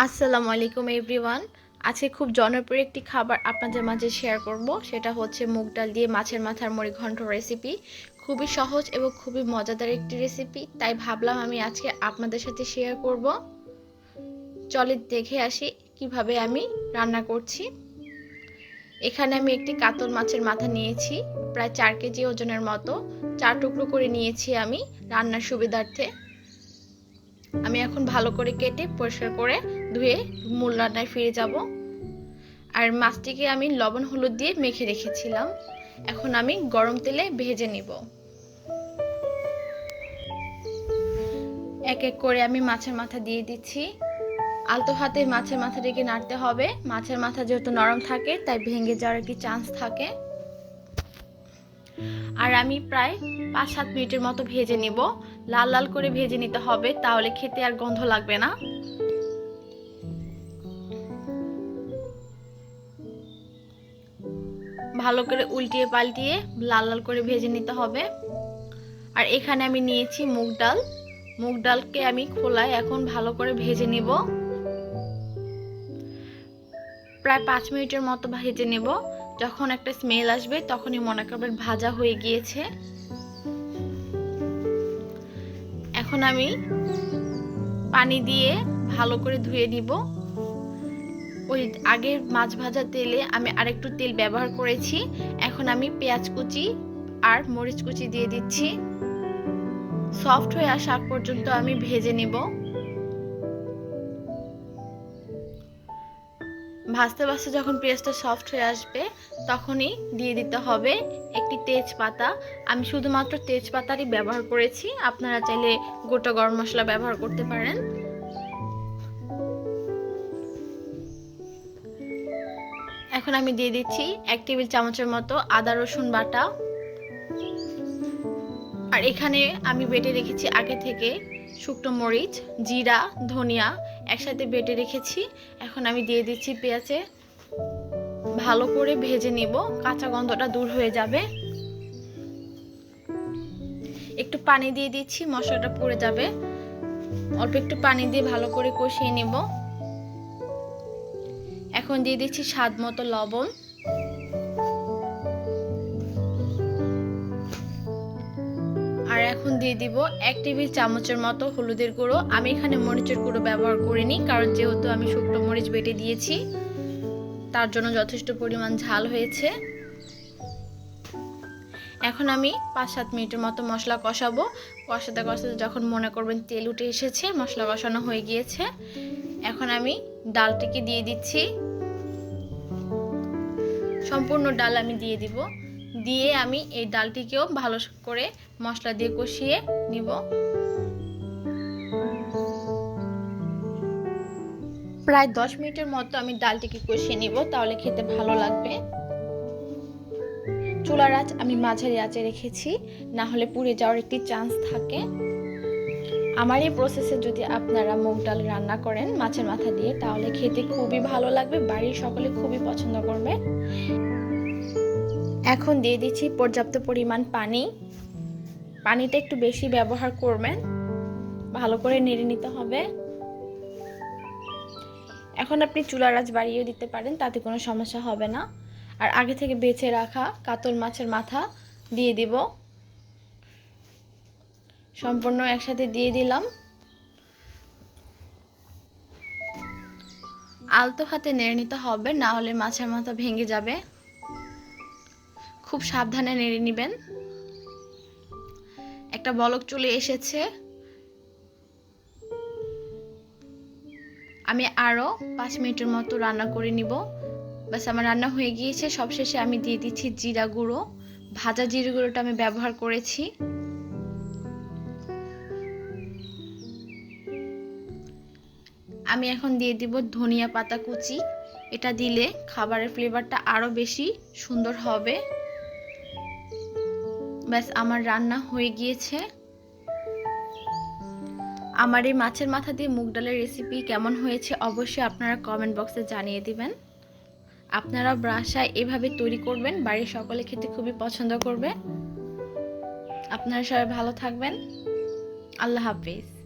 আসসালামু আলাইকুম, এভরিওয়ান। আজকে খুব জনপ্রিয় একটি খাবার আপনাদের মাঝে শেয়ার করব। সেটা হচ্ছে মুগ ডাল দিয়ে মাছের মাথার মুড়ি ঘন্ট রেসিপি খুবই সহজ এবং খুবই মজাদার একটি রেসিপি তাই ভাবলাম আমি আজকে আপনাদের সাথে শেয়ার করব। চলে দেখে আসি কীভাবে আমি রান্না করছি। এখানে আমি একটি কাতল মাছের মাথা নিয়েছি, প্রায় চার কেজি ওজনের মতো। চার টুকরো করে নিয়েছি আমি রান্নার সুবিধার্থে। আমি এখন ভালো করে কেটে পরিষ্কার করে ধুয়ে মূল রান্নায় ফিরে যাব। আর মাছটিকে আমি লবণ হলুদ দিয়ে মেখে রেখেছিলাম। এখন আমি গরম তেলে ভেজে নিব। এক এক করে আমি মাছের মাথা দিয়ে দিচ্ছি। আলতো হাতে মাছের মাথা মাথাটিকে নাড়তে হবে। মাছের মাথা যেহেতু নরম থাকে, তাই ভেঙে যাওয়ার একটি চান্স থাকে। আর আমি প্রায় পাঁচ সাত মিনিটের মতো ভেজে নিব। লাল লাল করে ভেজে নিতে হবে, তাহলে খেতে আর গন্ধ লাগবে না। ভালো করে উল্টিয়ে পাল্টিয়ে লাল লাল করে ভেজে নিতে হবে। আর এখানে আমি নিয়েছি মুগ ডাল। মুগ ডালকে আমি খোলায় এখন ভালো করে ভেজে নিব। প্রায় পাঁচ মিনিটের মতো ভেজে নেব। যখন একটা স্মেল আসবে তখনই মনে করবেন ভাজা হয়ে গিয়েছে। এখন আমি পানি দিয়ে ভালো করে ধুয়ে নিব। ওই আগের মাছ ভাজা তেলে আমি আরেকটু তেল ব্যবহার করেছি। এখন আমি পেঁয়াজ কুচি আর মরিচ কুচি দিয়ে দিচ্ছি। সফট হয়ে আসা পর্যন্ত আমি ভেজে নিব। ভাজতে ভাজতে যখন পেঁয়াজটা সফট হয়ে আসবে, তখনই দিয়ে দিতে হবে একটি তেজপাতা। আমি শুধুমাত্র তেজপাতারই ব্যবহার করেছি। আপনারা চাইলে গোটা গরম মশলা ব্যবহার করতে পারেন। এখন আমি দিয়ে দিচ্ছি এক টেবিল চামচের মতো আদা, রসুন বাটা। আর এখানে আমি বেটে রেখেছি আগে থেকে শুকনো মরিচ, জিরা, ধনিয়া একসাথে বেটে রেখেছি। এখন আমি দিয়ে দিচ্ছি পেঁয়াজে। ভালো করে ভেজে নিব, কাঁচা গন্ধটা দূর হয়ে যাবে। একটু পানি দিয়ে দিচ্ছি, মশলাটা পুড়ে যাবে। অল্প একটু পানি দিয়ে ভালো করে কষিয়ে নেব। এখন দিয়ে দিচ্ছি স্বাদ মতো লবণ। আর এখন দিয়ে দিব এক টেবিল চামচের মতো হলুদের গুঁড়ো। আমি এখানে মরিচের গুঁড়ো ব্যবহার করিনি, কারণ যেহেতু আমি শুকনো মরিচ বেটে দিয়েছি, তার জন্য যথেষ্ট পরিমাণ ঝাল হয়েছে। এখন আমি পাঁচ সাত মিনিটের মতো মশলা কষাবো। কষাতে কষাতে যখন মনে করবেন তেল উঠে এসেছে, মশলা কষানো হয়ে গিয়েছে। এখন আমি ডালটিকে দিয়ে দিচ্ছি। সম্পূর্ণ ডাল আমি দিয়ে দিব। দিয়ে আমি এই ডালটিকেও ভালো করে মশলা দিয়ে কষিয়ে নিব। প্রায় দশ মিনিটের মতো আমি ডালটিকে কষিয়ে নিব, তাহলে খেতে ভালো লাগবে। চুলার আঁচ আমি মাঝারি আঁচে রেখেছি, না হলে পুড়ে যাওয়ার একটি চান্স থাকে। আমার এই প্রসেসে যদি আপনারা মুগ ডাল রান্না করেন মাছের মাথা দিয়ে, তাহলে খেতে খুবই ভালো লাগবে, বাড়ির সকলে খুবই পছন্দ করবে। এখন দিয়ে দিচ্ছি পর্যাপ্ত পরিমাণ পানি। পানিটা একটু বেশি ব্যবহার করবেন, ভালো করে নেড়ে নিতে হবে। এখন আপনি চুলার আঁচ বাড়িয়ে দিতে পারেন, তাতে কোনো সমস্যা হবে না। আর আগে থেকে বেছে রাখা কাতল মাছের মাথা দিয়ে দিব। সম্পূর্ণ একসাথে দিয়ে দিলাম। আলতো হাতে নেড়ে নিতে হবে, না হলে মাছের মাথা ভেঙে যাবে। খুব সাবধানে নেড়ে নেবেন। একটা বলক চলে এসেছে। আমি আরও পাঁচ মিনিটের মতো রান্না করে নিব। বাস আমার রান্না হয়ে গিয়েছে। সবশেষে আমি দিয়ে দিচ্ছি জিরা গুঁড়ো। ভাজা জিরা গুঁড়োটা আমি ব্যবহার করেছি। আমি এখন দিয়ে দিব ধনিয়া পাতা কুচি। এটা দিলে খাবারের ফ্লেভারটা আরও বেশি সুন্দর হবে। ব্যাস, আমার রান্না হয়ে গিয়েছে। আমার এই মাছের মাথা দিয়ে মুগ ডালের রেসিপি কেমন হয়েছে অবশ্যই আপনারা কমেন্ট বক্সে জানিয়ে দিবেন। আপনারা বাসায় এভাবে তৈরি করবেন, বাড়ির সকলে খেতে খুবই পছন্দ করবে। আপনারা সবাই ভালো থাকবেন। আল্লাহ হাফিজ।